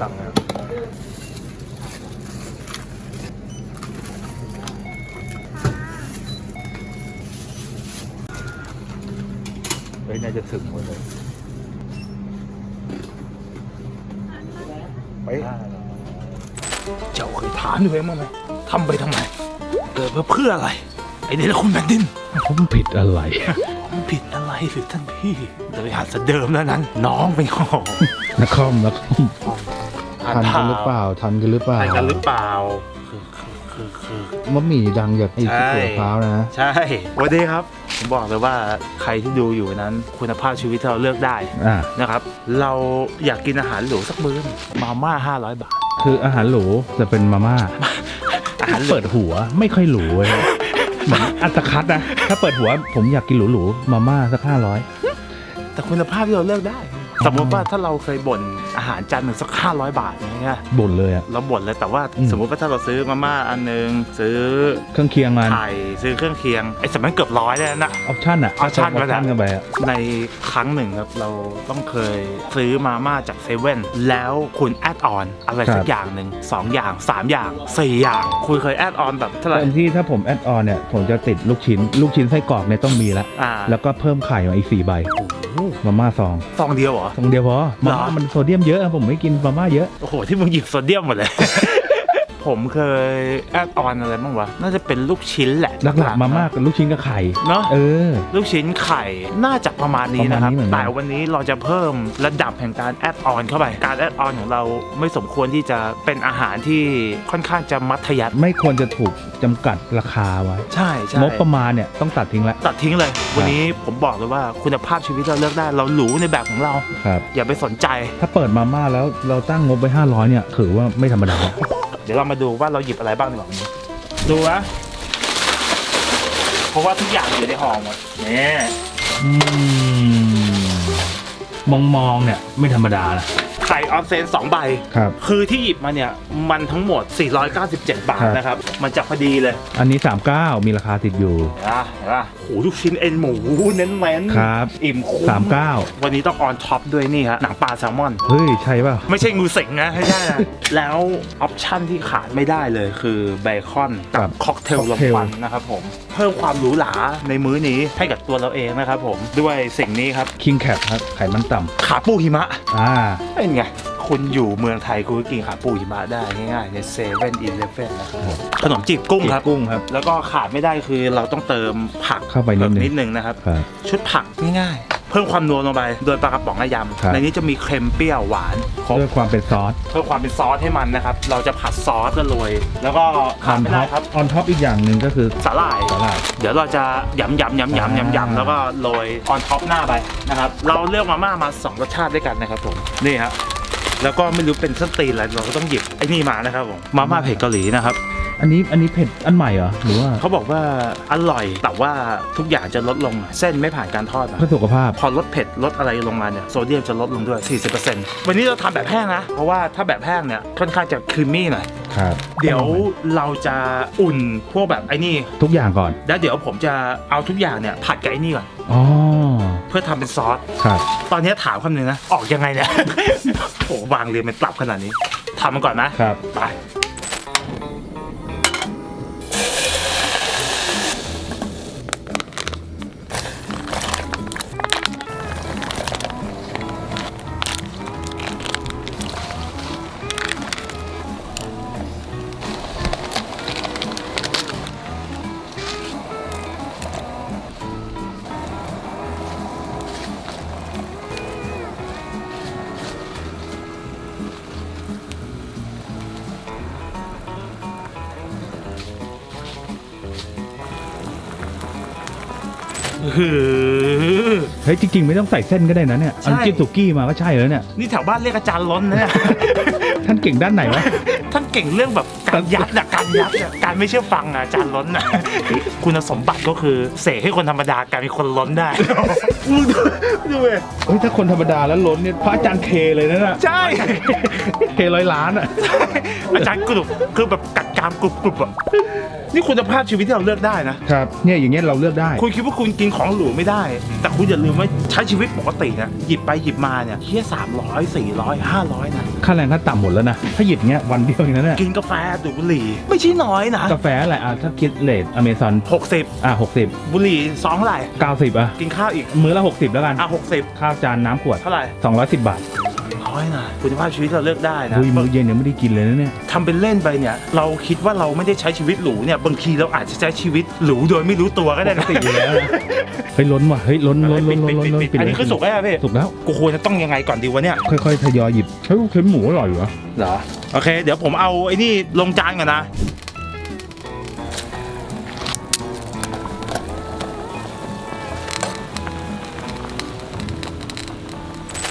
ตังค์นะเฮ้ยน่าจะถึงหมดเลยไปเจ้าเคยถามตัวเองบ้างไหมทำไปทำไม เกิดมาเพื่ออะไร ไอ้เดรคุณแผ่นดิน ผมผิดอะไร ผมผิดอะไรหรือท่านพี่เลยหัดสะเดิมแล้วนั้น น้องเป็นของนักคอมนักค อมทันกันหรือเปล่าทันกันหรือเปล่าทันกันหรือเปล่าคือคือคือคือมะหมี่ดังจากไอ้ที่ใช่เกี่ยวพร้าวนะใช่วันนี้ครับผมบอกเลยว่าใครที่ดูอยู่นั้นคุณภาพชีวิตที่เราเลือกได้อ่านะครับ เราอยากกินอาหารหรูสักมื้อหนึ่งมาม่า500 บาท คืออาหารหรูจะเป็นมาม่าอาหารหรูเปิดหัวไม่ค่อยหรูเว้ยเหมือนอัตคัดนะ ถ้าเปิดหัวผมอยากกินหรูๆมาม่าสักห้าร้อยแต่คุณภาพที่เราเลือกได้ สมมติว่าถ้าเราเคยบ่นอาหารจานหนึ่งสัก500บาทอย่างเงี้ยบ่นเลยอะ เราบ่นเลยแต่ว่าอืม สมมติว่าถ้าเราซื้อมาม่าอันหนึงซื้อเครื่องเคียงมันไข่ซื้อเครื่องเคียงไอ้สมัยเกือบร้อยแล้วนะ ออปชั่นอะ option ออปชั่นกันไปอะในครั้งหนึ่งครับเราต้องเคยซื้อมาม่าจากเซเว่นแล้วคุณแอดออนอะไรสักอย่างหนึ่งสองอย่างสามอย่างสี่อย่าง คุณเคยแอดออนแบบเท่าไหร่ตอนที่ถ้าผมแอดออนเนี่ย ผมจะติดลูกชิ้น ลูกชิ้นไส้กรอกเนี่ยต้องมีละ อ่า แล้วก็เพิ่มไข่มาอีกสี่ใบ มาม่าซองซองเดียวเหรอซองเดียวพอมาม่ามันโซเดียมเยอะผมไม่กินมาม่าเยอะ โอ้โห ที่มึงหยิบโซเดียมหมดเลย ผมเคยแอดออนอะไรบ้างวะ น่าจะเป็นลูกชิ้นแหละหลักๆมาม่ากับลูกชิ้นกับไข่ เนาะเออ ลูกชิ้นไข่น่าจะประมาณนี้นะครับ ประมาณนี้เหมือนกัน แต่วันนี้เราจะเพิ่มระดับแห่งการแอดออนเข้าไป การแอดออนของเราไม่สมควรที่จะเป็นอาหารที่ค่อนข้างจะมัธยัสถ์ไม่ควรจะถูกจำกัดราคาไว้ใช่ใช่ งบประมาณเนี่ยต้องตัดทิ้งละ ตัดทิ้งเลย วันนี้ผมบอกเลยว่าคุณภาพชีวิตเราเลือกได้ เราหรูในแบบของเรา ครับ อย่าไปสนใจ ถ้าเปิดมาม่าแล้วเราตั้งงบไป500 เนี่ย ถือว่าไม่ธรรมดาเดี๋ยวเรามาดูว่าเราหยิบอะไรบ้างดีกว่าวันนี้ ดูนะเพราะว่าทุกอย่างอยู่ในห่อหมดนี่อืมมองมองๆเนี่ย ไม่ธรรมดานะ ไข่ออนเซน2ใบครับคือที่หยิบมาเนี่ยมันทั้งหมด 497 บาทครับนะครับ มันจะพอดีเลย อันนี้ 39 มีราคาติดอยู่เห็นปะเห็นปะโอ้โหลูกชิ้นเอ็นหมูเน้นๆครับอิ่มคุ้ม39 วันนี้ต้องออนท็อปด้วยนี่ฮะหนังปลาแซลมอน เฮ้ย ใช่ป่ะ ไม่ใช่งูสิงนะไม่ใช่นะแล้วออปชั่นที่ขาดไม่ได้เลยคือเบคอนกับค็อกเทลลมควันนะครับผมเพิ่มความหรูหราในมื้อนี้ให้กับตัวเราเองนะครับผมด้วยสิ่งนี้ครับคิงแคปครับไขมันต่ขาปูหิมะำอ่าเป็นไงคุณอยู่เมืองไทยคุณก็กินขาปูหิมะได้ง่ายๆในเซเว่นอีเลฟเว่นนะครับผมขนมจีบกุ้งครับ กุ้งครับ แล้วก็ขาดไม่ได้คือเราต้องเติมผักเข้าไปนิดนึง นิดนึงนะครับ ครับ ชุดผักง่ายๆ เพิ่มความนัวลงไป โดยปลากระป๋องและยครับำในนี้จะมีเค็มเปรี้ยวหวานครบด้วยความเป็นซอสเพิ่มความเป็นซอสให้มันนะครับ เราจะผัดซอสกันโรยแล้วก็อขาอดนไม่ท็ได้อปครับออนท็อปอีกอย่างหนึ่งก็คือสาหร่าย สาหร่าย เดี๋ยวเราจะยำยำยำยำยำยำแล้วก็โรยออนท็อปหน้าไปนะครับเราเลือกมาม่ามาสองรสชาติด้วยกันนะครับผมนี่ครับแล้วก็ไม่รู้เป็นส้นตีนอะไรเราก็ต้องหยิบไอ้นี่มานะครับผมมาม่าเผ็ดเกาหลีนะครับ อันนี้อันนี้เผ็ดอันใหม่เหรอหรือว่าเขาบอกว่าอร่อยแต่ว่าทุกอย่างจะลดลง เส้นไม่ผ่านการทอดนะเพื่อสุขภาพ พอลดเผ็ดลดอะไรลงมาเนี่ยโซเดียมจะลดลงด้วย 40%วันนี้เราทำแบบแห้งนะ เพราะว่าถ้าแบบแห้งเนี่ยค่อนข้างจะครีมมี่หน่อย ครับเดี๋ยวเราจะอุ่นพวกแบบไอ้นี่ ทุกอย่างก่อนแล้วเดี๋ยวผมจะเอาทุกอย่างเนี่ยผัดกับไอ้นี่ก่อนอ๋อเพื่อทำเป็นซอส ครับตอนนี้ถามคำหนึ่งนะ ออกยังไงเนี่ย โอ้วางเรียงเป็นตับขนาดนี้ทำมันก่อนนะครับ ไป หือ ฮ้ยจริงๆ ไม่ต้องใส่เส้นก็ได้นะเนี่ยใช่อันจิ้มสุกี้มาก็ใช่แล้วเนี่ยนี่แถวบ้านเรียกอาจารย์ล้นนะเนี่ยท่านเก่งด้านไหนวะท่านเก่งเรื่องแบบการยัดอะการยัดอะการไม่เชื่อฟังอะอาจารย์ล้นอะคุณสมบัติก็คือเสกให้คนธรรมดากลายเป็นคนล้นได้มึงดูดูเว้ยเฮ้ยถ้าคนธรรมดาแล้วล้นเนี่ยพระอาจารย์เคเลยนะน่ะใช่เคร้อยล้านอะอาจารย์กรุบคือแบบกัดกรามกรุบกรุบอะนี่คุณภาพชีวิตที่เราเลือกได้นะครับเนี่ยอย่างเงี้ยเราเลือกได้ คุณคิดว่าคุณกินของหรูไม่ได้ แต่คุณอย่าลืมว่าใช้ชีวิตปกตินะหยิบไปหยิบมาเนี่ยเคี่ยสามร้อยสี่ร้อยห้าร้อยนะ ค่าแรงขั้นต่ำหมดแล้วนะ ถ้าหยิบเงี้ยวันเดียวอย่างนั้นเนี่ยกินกาแฟดูดบุหรี่ ไม่ใช่น้อยนะกาแฟอะไรอะถ้าคิดเลทอเมซอนหกสิบอะหกสิบบุหรี่สองเท่าไหร่ เก้าสิบอะ กินข้าวอีก มื้อละหกสิบแล้วกันอะหกสิบข้าวจานน้ำขวดเท่าไหร่ สองร้อยสิบบาทน้ อยนะคุณภาพชีวิตเราเลือกได้นะอุ้ยมื้อเย็นยังไม่ได้กินเลยนะเนี่ยทำเป็นเล่นไปเนี่ย เราคิดว่าเราไม่ได้ใช้ชีวิตหรูเนี่ยบางทีเราอาจจะใช้ชีวิตหรูโดยไม่รู้ตัวก็ได้นะปกติอยู่แล้วนะเฮ้ยล้นว่ะเฮ้ยล้นล้นล้นล้นล้นล้นปิดๆๆๆอันนี้คือสุกแล้วอะพี่สุกแล้ว กูควรจะต้องยังไงก่อนดีวะเนี่ยค่อยๆทยอยหยิบเฮ้ยลูกชิ้นหมูอร่อยเหรอ เหรอ โอเค เดี๋ยวผมเอาไอ้นี่ลงจานก่อนนะ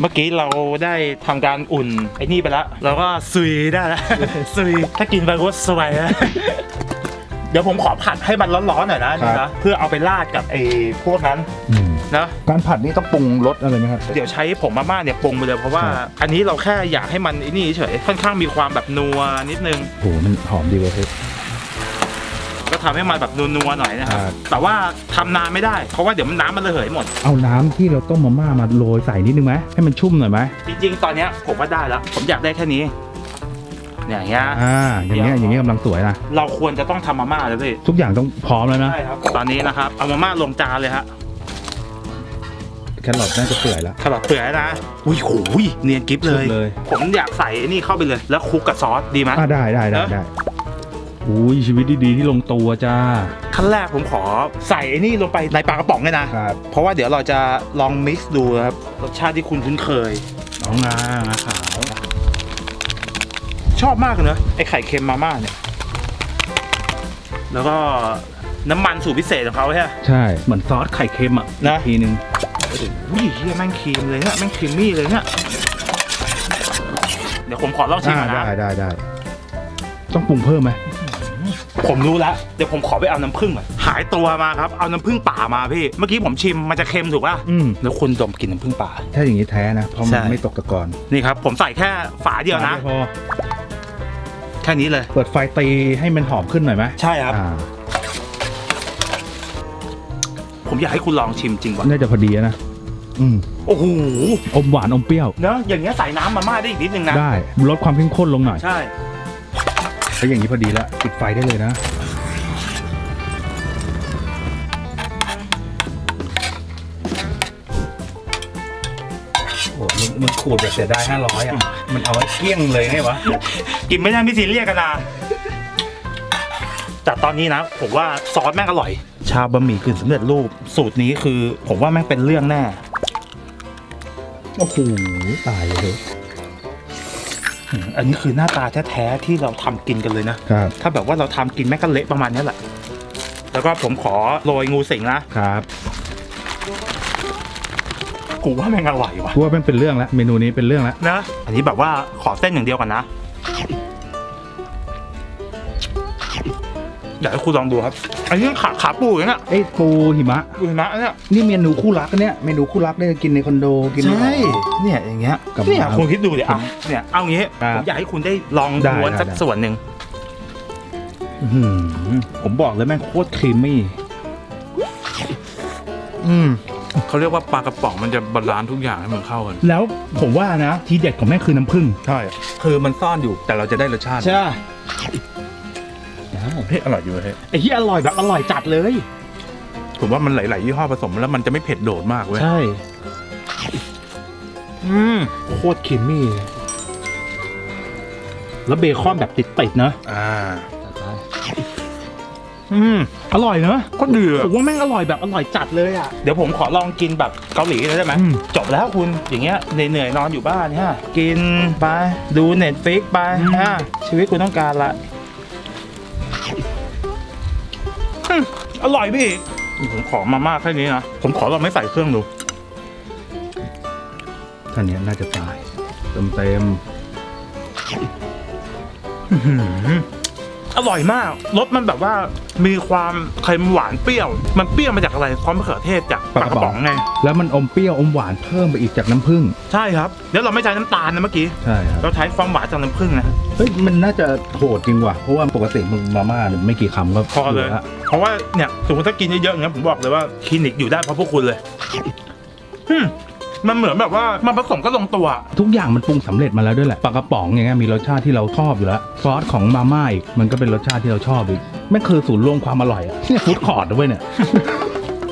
เมื่อกี้เราได้ทำการอุ่นไอ้นี่ไปแล้วเราก็ซุยได้แล้ว ซุยถ้ากินไปก็สวยนะเดี๋ยวผมขอผัดให้มันร้อนๆหน่อยนะนี่นะเพื่อเอาไปราดกับไอ้พวกนั้นอืมนะ การผัดนี่ต้องปรุงรสอะไรไหมครับ เดี๋ยวใช้ผงมาม่าเนี่ยปรุงไปเลยเพราะว่า ครับ อันนี้เราแค่อยากให้มันไอ้นี่เฉยค่อนข้างมีความแบบนัวนิดนึงโหมันหอมดีเว้ยเฮ้ยก็ ทำให้มันแบบนัวๆหน่อยนะครับ ครับ แต่ว่าทำนานไม่ได้ เพราะว่าเดี๋ยวมันน้ำมันระเหยหมด เอาน้ำที่เราต้มมาม่ามาโรยใส่นิดนึงไหมให้มันชุ่มหน่อยไหมจริงๆ ตอนเนี้ยผมว่าได้แล้ว ผมอยากได้แค่นี้ เนี่ยอย่างเงี้ย อ่า อย่างเงี้ยอย่างเงี้ยกำลังสวยนะเราควรจะต้องทำมาม่าเลยพี่ ทุกอย่างต้องพร้อมแล้วนะใช่ครับ ตอนนี้นะครับ เอามาม่าลงจานเลยฮะแครอทน่าจะเปื่อยแล้ว ขลอดเปลือยนะ อุ้ยโหยเนียนกริฟเลย เลย ผมอยากใส่ไอ้นี่เข้าไปเลย แล้วคลุกกับซอสดีไหม อ่าได้ได้ได้เนอะได้ อุ้ยชีวิตดีๆที่ลงตัวจ้า ขั้นแรกผมขอใส่ไอ้นี่ลงไปในปลากระป๋องเลยนะ ครับเพราะว่าเดี๋ยวเราจะลองมิกซ์ดูครับรสชาติที่คุณคุ้นเคย น้องงางาขาวชอบมากเลยเนอะไอไข่เค็มมาม่าเนี่ย แล้วก็น้ำมันสูตรพิเศษของเขาใช่ไหม ใช่ เหมือนซอสไข่เค็มอะนะ อีกทีนึงอุ้ยเฮียแม่งครีมเลยเนี่ยแม่งครีมมี่เลยเนี่ยเดี๋ยวผมขอลองชิมอ่าก่อนได้นะได้ได้ต้องปรุงเพิ่มไหม ผมรู้แล้วเดี๋ยวผมขอไปเอาน้ำผึ้งก่อนหายตัวมาครับ เอาน้ำผึ้งป่ามาพี่ เมื่อกี้ผมชิมมันจะเค็มถูกป่ะอืม แล้วคุณดมกลินน้ำผึ้งป่า ถ้าอย่างนี้แท้นะ เพราะมัใช่ นไม่ตกตะกอนนี่ครับ ผมใส่แค่ฝาเดียวนะ พอแค่นี้เลย เปิดไฟตีให้มันหอมขึ้นหน่อยไหมใช่ครับ อ่าผมอยากให้คุณลองชิมจริงว่ะน่าจะพอดีนะอืมโอ้โหอมหวานอมเปรี้ยว เนอะอย่างเงี้ยใส่น้ำมาม่าได้อีกนิดนึงนะ ได้ลดความเข้มข้นลงหน่อย ใช่ ถ้าอย่างนี้พอดีแล้วปิดไฟได้เลยนะ โอ้มึงมึงขูดแบบเสียดายห้าร้อยอะ มันเอาไว้เกลี้ยงเลยไงวะ กินไม่ได้ไม่ซีเรียสกันนะแต่ตอนนี้นะ ผมว่าซอสแม่งอร่อย ชาบะหมี่กึ่งสำเร็จรูปสูตรนี้คือ ผมว่าแม่งเป็นเรื่องแน่ โอ้โหตายเลย อืมอันนี้คือหน้าตาแท้ๆที่เราทำกินกันเลยนะครับถ้าแบบว่าเราทำกินแม่งก็เละประมาณนี้แหละ แล้วก็ผมขอโรยงูสิงนะครับ กูว่าแม่งอร่อยว่ะกูว่าเป็นเป็นเรื่องแล้วเมนูนี้เป็นเรื่องแล้วนะ อันนี้แบบว่าขอเส้นอย่างเดียวก่อนนะ อยากให้คุณลองดูครับ อันนี้ขาขาปูอย่างเงี้ยไอ้ปูหิมะ ปูหิมะเนี่ยนี่เมนูคู่รักอันเนี่ยเมนูคู่รักได้กินในคอนโดกินในหอเนี่ยอย่างเงี้ยกับเนี่ยน้ำคุณคิดดูดิอะเนี่ยเอางี้ครับผมอยากให้คุณได้ลองได้ม้วนได้สักได้ส่วนหนึ่งอื้อหือผมบอกเลยแม่งโคตรครีมมี่อืมเขาเรียกว่าปลากระป๋องมันจะบาลานซ์ทุกอย่างให้มันเข้ากัน แล้วผมว่านะ ทีเด็ดของแม่งคือน้ำผึ้งใช่ คือมันซ่อนอยู่แต่เราจะได้รสชาติ ใช่ เฮ้ยอร่อยอยู่เฮ้ยไอ้ที่อร่อยแบบอร่อยจัดเลย ผมว่ามันหลายๆยี่ห้อผสมแล้วมันจะไม่เผ็ดโดดมากเว้ยใช่ อืมโคตรครีมมี่เลยแล้วเบคอนแบบติดๆนะอ่า อืมอร่อยเนอะก็ดีอะผมว่าแม่งอร่อยแบบอร่อยจัดเลยอะ เดี๋ยวผมขอลองกินแบบเกาหลีเลยได้ไหมอืม จบแล้วคุณอย่างเงี้ยเหนื่อยๆนอนอยู่บ้านเนี่ยกินไปดูเน็ตฟิกไปฮะชีวิตคุณต้องการละ อืมอร่อยพี่ผมขอมาม่าแค่นี้นะ ผมขอเราไม่ใส่เครื่องดูท่านเนี้ยน่าจะตาย เต็มเต็มอื้อหืออร่อยมาก รสมันแบบว่ามีความเค็มหวานเปรี้ยว มันเปรี้ยวมาจากอะไรความมะเขือเทศจากปลากระป๋องไง แล้วมันอมเปรี้ยวอมหวานเพิ่มไปอีกจากน้ำผึ้ง ใช่ครับ แล้วเราไม่ใช้น้ำตาลนะเมื่อกี้ ใช่ครับ เราใช้ความหวานจากน้ำผึ้งนะ เฮ้ยมันน่าจะโหดจริงว่ะเพราะว่าปกติมึงมาม่าเนี่ยไม่กี่คำก็พอเลยหละเพราะว่าเนี่ยสมมติถ้ากินเยอะๆอย่างเงี้ยผมบอกเลยว่าคลินิกอยู่ได้เพราะพวกคุณเลยอืมมันเหมือนแบบว่ามันผสมก็ลงตัว ทุกอย่างมันปรุงสำเร็จมาแล้วด้วยแหละปลากระป๋องอย่างเงี้ยมีรสชาติที่เราชอบอยู่แล้วซอสของมาม่าอีกมันก็เป็นรสชาติที่เราชอบอีกแม่งคือศูนย์รวมความอร่อยอะเนี่ยฟู้ดคอร์ดด้วยเนี่ย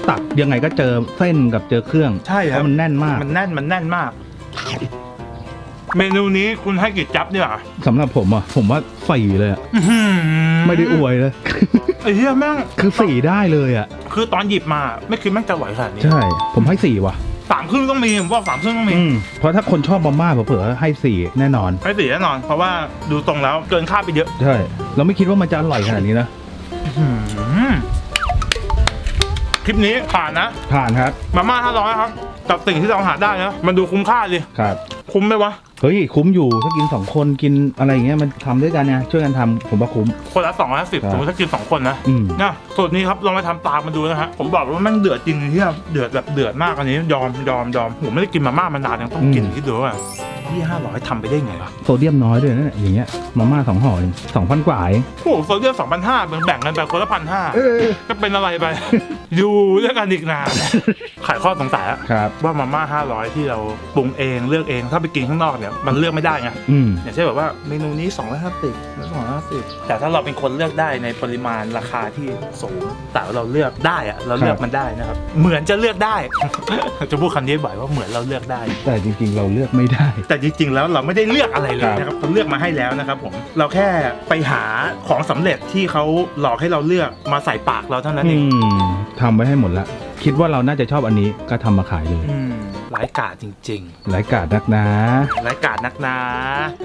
ตักยังไงก็เจอเส้นกับเจอเครื่องใช่ครับเพราะมันแน่นมาก มันแน่นมันแน่นมาก เมนูนี้คุณให้กี่จับเนี่ยสำหรับผมอะ ผมว่าสี่เลยอะไม่ได้อวยเลยไอ้เหี้ยแม่งคือสี่ได้เลยอะ คือตอนหยิบมาไม่คิดแม่งจะไหวขนาดนี้ใช่ ผมให้สี่ว่ะสามครึ่งต้องมีผมบอกสามครึ่งต้องมีอืมเพราะถ้าคนชอบมาม่าเผลอๆให้สี่แน่นอนให้สี่แน่นอน เพราะว่าดูตรงแล้วเกินคาดไปเยอะใช่เราไม่คิดว่ามันจะอร่อยขนาดนี้นะอืมคลิปนี้ผ่านนะผ่านครับมาม่าห้าร้อยครับกับสิ่งที่เราหาได้นะมันดูคุ้มค่าดิครับ คุ้มไหมวะ เฮ้ยคุ้มอยู่ถ้ากินสองคนกินอะไรอย่างเงี้ยมันทำด้วยกันไงช่วยกันทำผมว่าคุ้ม คนละสองร้อยสิบครับสมมติถ้ากินสองคนนะอืม นะสูตรนี้ครับลองไปทำตามมาดูนะฮะผมบอกเลยว่าแม่งเดือดจริงที่เดือดแบบเดือดมากอันนี้ยอมยอมยอมผมไม่ได้กินมาม่ามานานยังต้องกินคิดดูว่า ที่ห้าร้อยทำไปได้ไงวะโซเดียมน้อยด้วยนะเนี่ยอย่างเงี้ยมาม่าสองห่อสองพันกว่าเองโอ้โหโซเดียมสองพันห้าแบ่งกันไปคนละพันห้าเออก็เป็นอะไรไป อยู่ด้วยกันอีกนานขายข้อสงสัยอะครับว่ามาม่าห้าร้อยที่เราปรุงเองเลือกเองถ้าไปกินข้างนอกเนี่ยมันเลือกไม่ได้ไงอืมอย่างเช่นแบบว่าเมนูนี้2 5 0แล้ว250แต่ถ้าเราเป็นคนเลือกได้ในปริมาณราคาที่สูงแต่เราเลือกได้อะเราเลือกมันได้นะครับเหมือนจะเลือกได้จะพูดคำนี้บ่อยว่าเหมือนเราเลือกได้ แต่จริงๆเราเลือกไม่ได้ แต่จริงๆ แล้วเราไม่ได้เลือกอะไรเลยครับนะครับเขาเลือกมาให้แล้วนะครับผมเราแค่ไปหาของสำเร็จที่เขาหลอกให้เราเลือกมาใส่ปากเราเท่านั้นเออืงมทำไว้ให้หมดละ คิดว่าเราน่าจะชอบอันนี้ก็ทำมาขายเลยอืมร้ายกาจจริงหลายกาดนักนะๆร้ายกาจนักนะ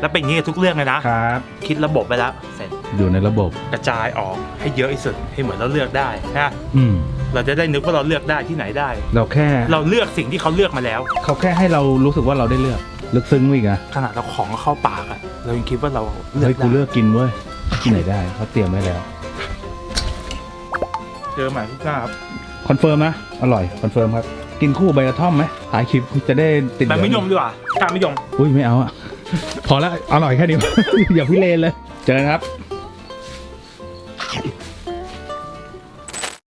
แล้วเป็นอย่างนี้กับทุกเรื่องเลยนะครับ คิดระบบไปแล้วเสร็จอยู่ในระบบ กระจายออกให้เยอะที่สุดให้เหมือนเราเลือกได้นะอืม เราจะได้นึกว่าเราเลือกได้ที่ไหนได้ เราแค่เราเลือกสิ่งที่เขาเลือกมาแล้ว เขาแค่ให้เรารู้สึกว่าเราได้เลือก ลึกซึ้งอีกอะขนาดเราของเข้าปากอะเรายังคิดว่าเราเลือเฮ้ยกกูได้เลือกกินเว้ยที่ไหนได้เขาเตรียมไว้แล้วเจอใหม่ทุกหน้าครับคอนเฟิร์มนะอร่อยคอนเฟิร์มครับกินคู่ใบกระท่อมไหมถ่ายคลิปจะได้ติดแต่เหลืไม่องยมดีกว่าการไม่ยม อุ้ยไม่เอาอะพอแล้วอร่อยแค่นี้ อย่าพี่เลนเลยเจอกันครับ